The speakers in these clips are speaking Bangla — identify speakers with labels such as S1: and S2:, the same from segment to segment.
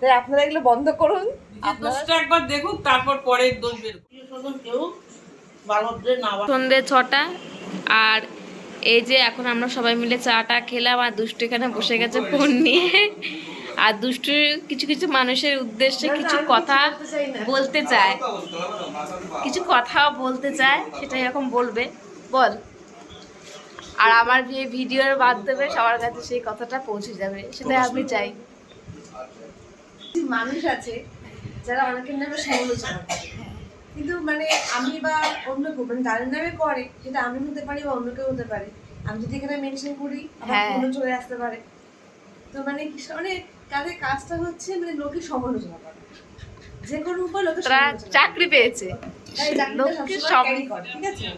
S1: তাই আপনারা এগুলো বন্ধ করুন।
S2: দোষটা একবার দেখুক তারপর পরের দোষ বের কেউ না
S3: সন্ধে ছটা আর এই যে এখন আমরা সবাই মিলে চাটা খেলাম আর দুষ্টু এখানে বসে গেছে ফোন নিয়ে। আর দুষ্টু কিছু কিছু মানুষের উদ্দেশ্যে কিছু কথা বলতে চায়। কিছু কথা বলতে চায় সেটা এরকম বলবে। বল। আর আমার ভিডিওর মাধ্যমে সবার কাছে সেই কথাটা পৌঁছে যাবে সেটাই আমি চাই।
S1: মানুষ আছে যারা অনেকের নামে সমালোচনা করে। কিন্তু মানে আমি বা অন্য কেউ মানে যাদের নামে করে সেটা আমি হতে পারি বা অন্য কেউ হতে পারে। আমি যদি এখানে মেনশন করি আমার
S3: হ্যাঁ।
S1: চলে আসতে পারে। তো মানে মানে কাজের কাজটা হচ্ছে মানে লোকের সমালোচনা করা। যে কোনো উপায় করা।
S3: চাকরি পেয়েছে।
S1: ঠিক আছে?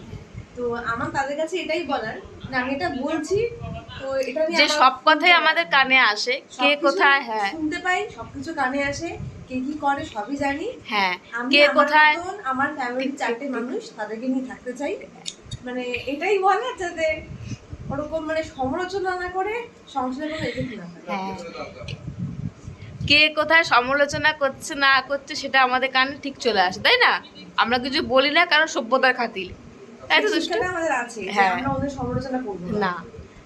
S1: তো আমার তাদের কাছে এটাই বলার যে আমি এটা বলছি
S3: যে সব কথাই আমাদের কানে আসে কে কোথায় হ্যাঁ।
S1: শুনতে পাই সবকিছু কানে আসে কে কি করে সবই জানি।
S3: হ্যাঁ কে কোথায়
S1: আমার ফ্যামিলির চারটে মানুষ তাদেরকে নিয়ে থাকতে চাই। মানে এটাই বলে যাতে ওরকম মানে সমালোচনা না করে সংসারে কোনো না
S3: হ্যাঁ। কে কোথায় সমালোচনা করছে না করছে সেটা আমাদের কানে ঠিক চলে আসে তাই না? আমরা কিছু বলি না কারণ সভ্যতার খাতির। তাই তো?
S1: আমাদের আছে
S3: হ্যাঁ।
S1: আমরা ওদের সমালোচনা করব
S3: না।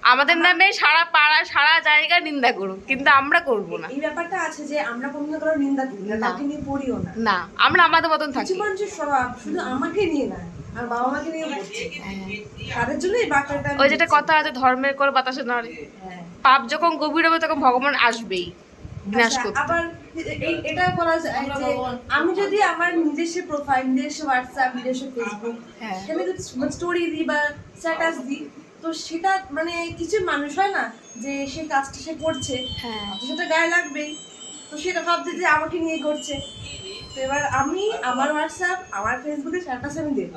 S3: আমাদের নামে সারা পাড়া সারা জায়গা নিন্দা করুক কিন্তু আমরা করব না।
S1: এই ব্যাপারটা আছে যে আমরা কোনো কারও নিন্দা করি না। কাউকে নিয়ে পড়িও না।
S3: না আমরা আমাদের মতন থাকি।
S1: স্বভাব শুধু আমাকে নিয়ে না আর বাবা মাকে নিয়ে পড়ছে তাদের জন্য এই বার্তাটা
S3: ওই যেটা কথা আছে ধর্মের কর বাতাসে নড়ে।
S1: হ্যাঁ।
S3: পাপ যখন গভীর হবে তখন ভগবান আসবেই বিনাশ
S1: আচ্ছা,
S3: করতে।
S1: আবার এটা বলা যায় যে আমি যদি আমার নিজস্ব প্রোফাইল নিজস্ব হোয়াটসঅ্যাপ নিজস্ব ফেসবুক
S3: হ্যাঁ।
S1: সেখানে যদি স্টোরি দিই বা স্ট্যাটাস দিই তো সেটা মানে কিছু মানুষ হয় না যে সে কাজটা সে করছে।
S3: হ্যাঁ।
S1: তো সেটা গায়ে লাগবেই। তো সেটা ভাবছে যে আমাকে নিয়ে করছে। তো এবার আমি আমার হোয়াটসঅ্যাপ আমার ফেসবুকে স্ট্যাটাস আমি দেবো।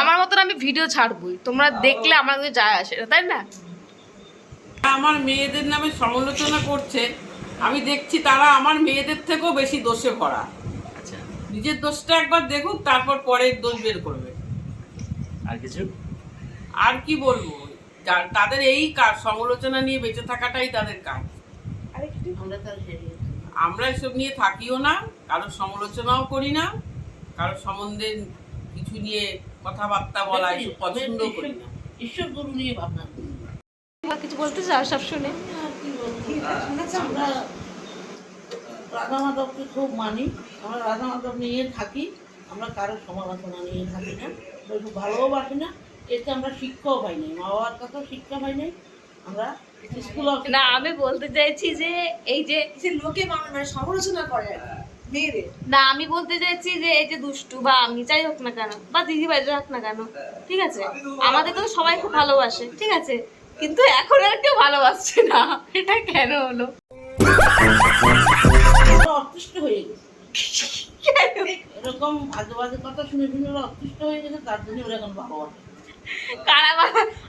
S3: আমার মতন আমি ভিডিও ছাড়বই। তোমরা দেখলে আমার কিছু যায় আসে তাই না?
S2: আমার মেয়েদের নামে সমালোচনা করছে। আমি দেখছি তারা আমার মেয়েদের থেকেও বেশি দোষে ভরা।
S4: আচ্ছা।
S2: নিজের দোষটা একবার দেখুক তারপর পরের দোষ বের করবে।
S4: আর কিছু?
S2: আর কি বলব? তাদের এই কাজ সমালোচনা নিয়ে বেঁচে থাকাটাই তাদের কাজ। আমরা এসব নিয়ে থাকিও না কারোর সমালোচনাও করি না কারোর সম্বন্ধে কিছু নিয়ে কথাবার্তা বলা এসব পছন্দ করি না।
S5: ঈশ্বর গুরু নিয়ে ভাবনা
S3: কিছু বলতে চাও সব শুনে?
S5: আমরা রাধা মাধবকে খুব মানি। আমরা রাধা মাধব নিয়ে থাকি আমরা কারোর সমালোচনা নিয়ে থাকি না। একটু ভালোবাসি না এতে আমরা শিক্ষাও পাই নাই। মা বাবার কাছেও শিক্ষা পাই নাই। আমরা
S3: না আমি বলতে চাইছি যে এই যে
S1: লোকে মানে সমালোচনা করে
S3: না আমি বলতে চাইছি যে এই যে দুষ্টু বা আমি যাই হোক না কেন বা দিদি ভাই হোক না কেন ঠিক আছে? আমাদেরকে তো সবাই খুব ভালোবাসে ঠিক আছে? কিন্তু এখন আর কেউ ভালোবাসছে না। এটা কেন হলো?
S5: হয়ে গেছি। এরকম আজে বাজে কথা শুনে শুনে ওরা অতিষ্ঠ হয়ে গেছে তার জন্য ওরা এখন ভালোবাসে।
S3: কারা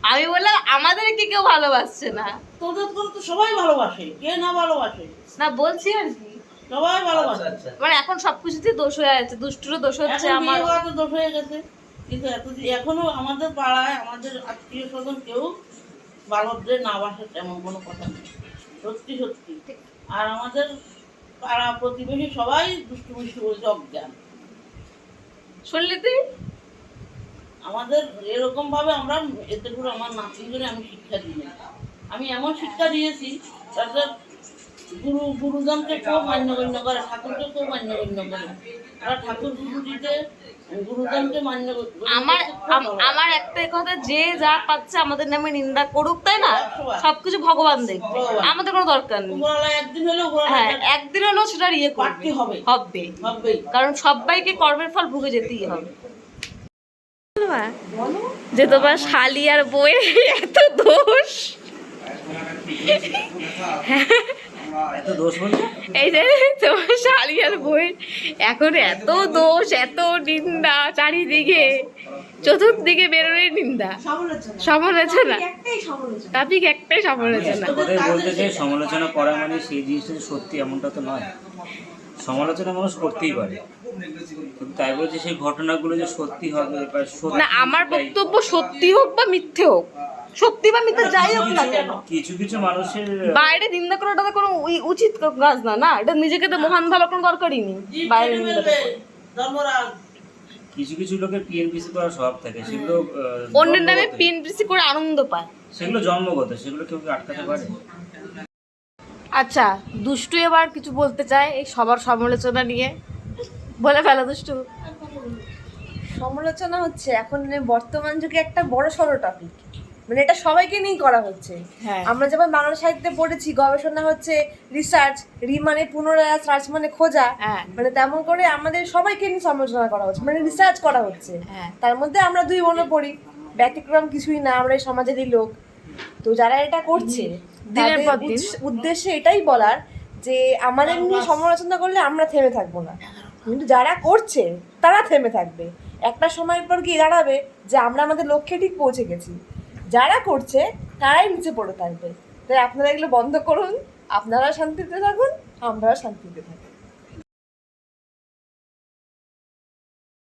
S3: আমি বললাম আমাদেরকে কেউ ভালোবাসছে না।
S5: তোদের করে তো সবাই ভালোবাসে কে না ভালোবাসে?
S3: না বলছি আর কি।
S5: সবাই ভালোবাসে।
S3: মানে এখন সবকিছুতেই দোষ হয়ে যাচ্ছে দুষ্টুরও দোষ হচ্ছে আমার।
S5: দোষ হয়ে গেছে কিন্তু এখনও আমাদের পাড়ায় আমাদের আত্মীয় স্বজন কেউ বালকদের না বাসে তেমন কোনো কথা নেই। সত্যি সত্যি। আর আমাদের পাড়া প্রতিবেশী সবাই দুষ্টু মিষ্টু বলছে অজ্ঞান।
S3: শুনলি তুই?
S5: আমাদের এরকম ভাবে আমরা এতে করে আমার নাতিদের আমি শিক্ষা দিই আমি এমন শিক্ষা দিয়েছি তাদের গুরু গুরুজনকে কেউ মান্য গণ্য করে ঠাকুরকে কেউ মান্য গণ্য করে। তারা ঠাকুর পুজো দিতে গুরুজনকে মান্য
S3: আমার
S5: করতে।
S3: আমার একটাই কথা যে যা পাচ্ছে আমাদের নামে নিন্দা করুক তাই না? সবকিছু ভগবান দেখবে আমাদের কোনো দরকার নেই।
S5: একদিন হলে
S3: হ্যাঁ একদিন হলেও সেটার ইয়ে করবে।
S5: পারতে হবে।
S3: হবে। কারণ সবাইকে কর্মের ফল ভুগে যেতেই হবে। যে তোমার শালি আর বইয়ের এত দোষ।
S4: এত দোষ বলতে
S3: এই যে তোমার শালি আর বইয়ের এখন এত দোষ এত নিন্দা চারিদিকে চতুর্দিকে বেরোনোর নিন্দা।
S1: সমালোচনা।
S3: সমালোচনা
S1: একটাই সমালোচনা।
S3: টপিক একটাই সমালোচনা
S4: সমালোচনা করা মানে সেই জিনিসটা সত্যি এমনটা তো নয়। সমালোচনা মানুষ করতেই পারে। কিন্তু তাই বলছে সেই ঘটনাগুলো যে সত্যি হবে বা সত্যি
S3: না আমার বক্তব্য সত্যি হোক বা মিথ্যে হোক সত্যি বা মিথ্যা যাই হোক না কেন?
S4: কিছু কিছু মানুষের
S3: বাইরে নিন্দা করাটা তো কোনো উচিত কাজ না না এটা নিজেকে তো মহান ভাবার কোনো দরকারই নেই বাইরে নিন্দা
S5: ফেলবে, ধর্মরাজ।
S4: কিছু কিছু লোকের পিএনপিসি করার স্বভাব থাকে সেগুলো আহ,
S3: অন্যের নামে
S4: জন্মগত।
S3: পিএনপিসি করে আনন্দ পায়।
S4: সেগুলো জন্মগত সেগুলো কেউ কি আটকাতে পারে?
S3: আচ্ছা দুষ্টু এবার কিছু বলতে চায় এই সবার সমালোচনা নিয়ে। বলে ফেলো দুষ্টু।
S1: সমালোচনা হচ্ছে এখন মানে বর্তমান যুগে একটা বড় সড়ো টপিক মানে এটা সবাইকে নিয়েই করা হচ্ছে।
S3: হ্যাঁ।
S1: আমরা যেমন বাংলা সাহিত্যে পড়েছি গবেষণা হচ্ছে রিসার্চ রি মানে পুনরায় সার্চ মানে খোঁজা।
S3: হ্যাঁ।
S1: মানে তেমন করে আমাদের সবাইকে নিয়ে সমালোচনা করা হচ্ছে মানে রিসার্চ করা হচ্ছে।
S3: হ্যাঁ।
S1: তার মধ্যে আমরা দুই বোনও পড়ি। ব্যতিক্রম কিছুই না আমরা এই সমাজেরই লোক। তো যারা এটা করছে
S3: দিনের পর দিন।
S1: উদ্দেশ্যে এটাই বলার যে আমাদের নিয়ে সমালোচনা করলে আমরা থেমে থাকব না। কিন্তু যারা করছে তারা থেমে থাকবে। একটা সময় পর গিয়ে দাঁড়াবে যে আমরা আমাদের লক্ষ্যে ঠিক পৌঁছে গেছি। যারা করছে তারাই নিচে পড়ে থাকবে। তাই আপনারা এগুলো বন্ধ করুন আপনারা শান্তিতে থাকুন আমরাও শান্তিতে থাকুন।